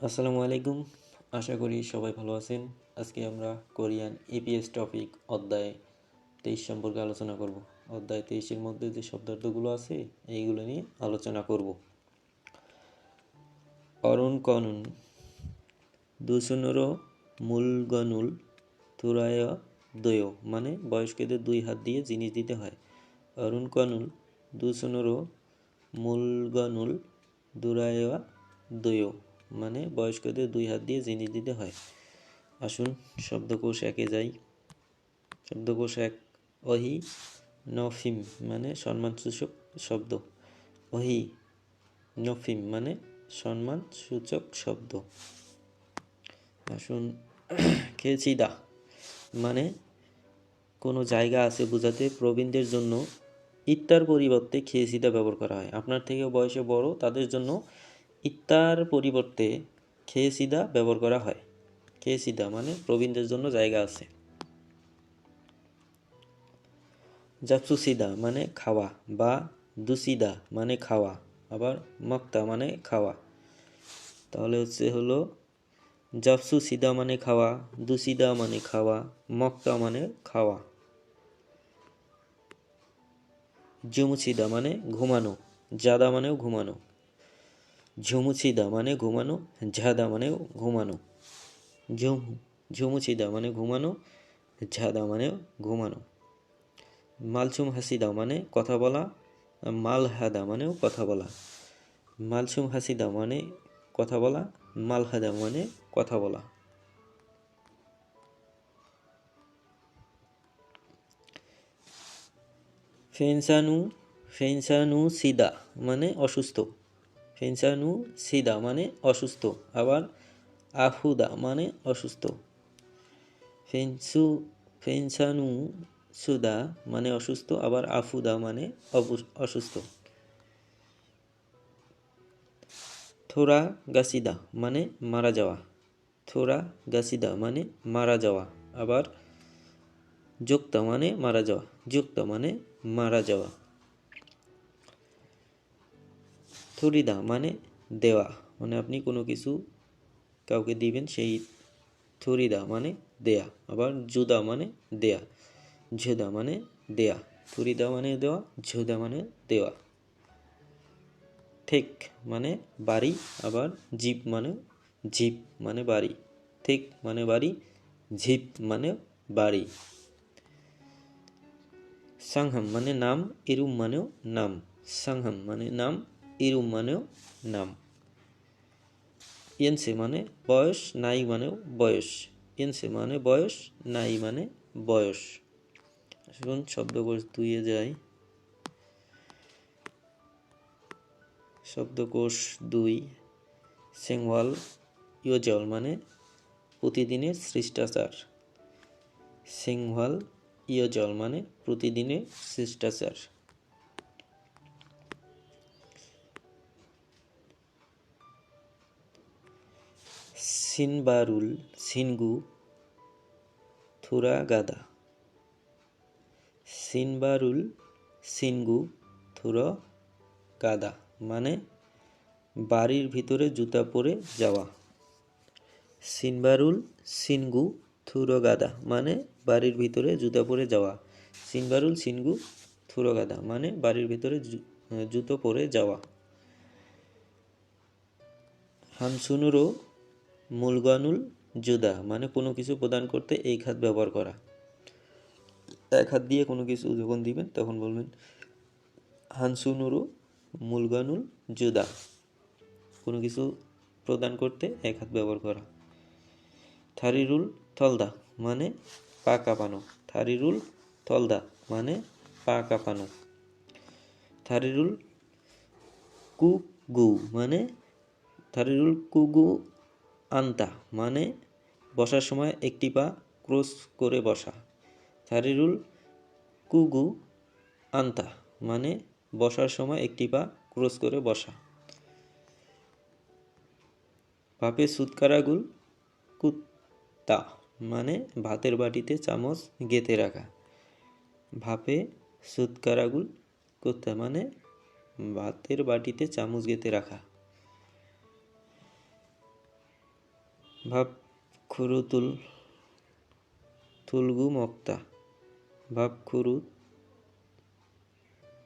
আসসালামু আলাইকুম। আশা করি সবাই ভালো আছেন। আজকে আমরা কোরিয়ান এপিএস টপিক অধ্যায় তেইশ সম্পর্কে আলোচনা করব। অধ্যায় তেইশের মধ্যে যে শব্দার্থগুলো আছে, এইগুলো নিয়ে আলোচনা করব। অরুণ কনুন, দুশনেরো মূলগনুল তুরায় দয় মানে বয়স্কদের দুই হাত দিয়ে জিনিস দিতে হয়। অরুণ কনুল, দুশনেরো মূলগনুল দুরায়া দয়। মানে বয়স্কদের দুই হাত দিয়ে জিনিস দিতে হয়। আসুন, শব্দকোষ একে যাই। শব্দকোষ এক, অহি, নফিম মানে সম্মানসূচক শব্দ। অহি, নফিম মানে সম্মান সূচক শব্দ। আসুন খেয়েছি দা মানে কোনো জায়গা আছে বোঝাতে প্রবীণদের জন্য ইত্যার পরিবর্তে খেয়েছিদা ব্যবহার করা হয়। আপনার থেকে বয়সে বড়, তাদের জন্য ইত্যার পরিবর্তে খেয়েছিদা ব্যবহার করা হয়। খেয়েছিদা মানে প্রবীণদের জন্য জায়গা আছে। জাপসুসিদা মানে খাওয়া বা দুসিদা মানে খাওয়া, আবার মক্তা মানে খাওয়া। তাহলে হচ্ছে হলো জাপসুসিদা মানে খাওয়া, দুসিদা মানে খাওয়া, মক্তা মানে খাওয়া। জুমুছিদা মানে ঘুমানো, জাদা মানেও ঘুমানো। ঝুমুছিদা মানে ঘুমানো, ঝাদা মানে ঘুমানো। ঝুম ঝুমুছিদা মানে ঘুমানো, ঝাদা মানে ঘুমানো। মালছুম হাসিদা মানে কথা বলা মাল হাদা মানেও কথা বলা। মালছুম হাসিদা মানে কথা বলা মাল হাদা মানে কথা বলা। ফেনসানু ফেনসানু সিদা মানে অসুস্থ। ফেনসানু সিদা মানে অসুস্থ, আবার আফুদা মানে অসুস্থ। ফেনসু ফেনসানু সুদা মানে অসুস্থ, আবার আফুদা মানে অসুস্থ। থোরা গাছিদা মানে মারা যাওয়া। থোরা গাছিদা মানে মারা যাওয়া, আবার যুক্তা মানে মারা যাওয়া। যুক্তা মানে মারা যাওয়া। থরিদা মানে দেওয়া। মানে আপনি কোনো কিছু কাউকে দিবেন, সেই থুরিদা মানে দেয়া। আবার জুদা মানে দেয়া। ঝুদা মানে দেয়া। থুরিদা মানে দেওয়া। ঝুদা মানে দেওয়া। ঠিক মানে বাড়ি, আবার জিপ মানে ঝিপ মানে বাড়ি। ঠিক মানে বাড়ি ঝিপ মানে বাড়ি। সাংহাম মানে নাম, ইরুম, মানেও নাম। সাংহাম মানে নাম ইরুম মানেও নাম। এনসে মানে বয়স, নাই মানেও বয়স। এনসে মানে বয়স, নাই মানে বয়স। এখন শব্দকোষ দুইয়ে যায় শব্দকোষ দুই, সেংওয়াল, ইয়োজল মানে প্রতিদিনের শিষ্টাচার সেংওয়াল, ইয়োজল মানে প্রতিদিনের শিষ্টাচার সিনবারুল, সিনগু থুরা গাদা সিনবারুল, সিনগু থুর গাদা মানে বাড়ির ভিতরে জুতা পরে যাওয়া। সিনবারুল, সিনগু থুরো গাদা মানে বাড়ির ভিতরে জুতা পরে যাওয়া। সিনবারুল, সিনগু থুরো গাদা মানে বাড়ির ভিতরে জুতো পরে যাওয়া। হামসুনুরও মূলগানুল জুদা মানে কোনো কিছু প্রদান করতে এই খাত ব্যবহার করা। এক হাত দিয়ে কোনো কিছু যখন দিবেন, তখন বলবেন, হানসুনুরু মুলগানুল জুদা, কোনো কিছু প্রদান করতে এক হাত ব্যবহার করা। থারিরুল থলদা মানে পা কাঁপানো থারিরুল থলদা মানে পা কাঁপানো থারিরুল কুগু মানে থারিরুল কুগু আন্তা মানে বসার সময় একটি পা ক্রস করে বসা। থারিরুল কুগু আন্তা মানে বসার সময় একটি পা ক্রস করে বসা। ভাপে সুৎকারাগুল কুত্তা মানে ভাতের বাটিতে চামচ গেঁথে রাখা। ভাপে সুৎকারাগুল কুত্তা মানে ভাতের বাটিতে চামচ গেঁথে রাখা। ভাব খুরুতুল তুলগু মক্তা। ভাব খুরু,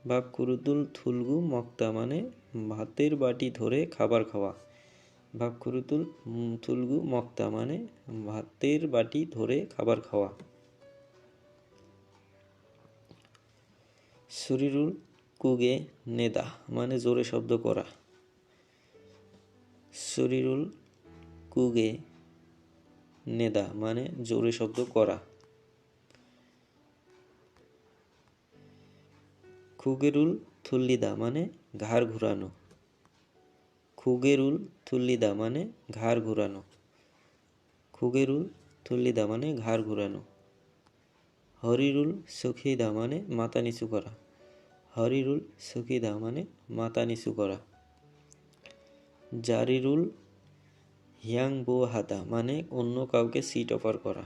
ভাব খুরুতুল থুলগু মক্তা মানে ভাতের বাটি ধরে খাবার খাওয়া। ভাব খুরুতুল থুলগু মক্তা মানে ভাতের বাটি ধরে খাবার খাওয়া। শরীরুল কুগে নেদা মানে জোরে শব্দ করা। শরীরুল কুগে নেদা মানে জোরে শব্দ করা। খুগেরুল থুল্লিদা মানে ঘাড় ঘুরানো। খুগেরুল থুল্লিদা মানে ঘাড় ঘুরানো। খুগেরুল থুল্লিদা মানে ঘাড় ঘুরানো। হরিরুল সুখিদা মানে মাথা নিচু করা। হরিরুল সুখিদা মানে মাথা নিচু করা। জারিরুল হিয়াংবো হাদা মানে অন্য কাউকে সিট অফার করা।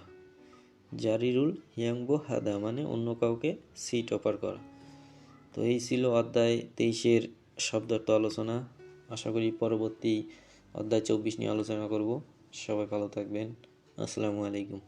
জারিরুল হিয়াংবো হাদা মানে অন্য কাউকে সিট অফার করা। তো এই ছিল অধ্যায় তেইশের শব্দার্থ আলোচনা। আশা করি পরবর্তী অধ্যায় চব্বিশ নিয়ে আলোচনা করব। সবাই ভালো থাকবেন। আসসালামু আলাইকুম।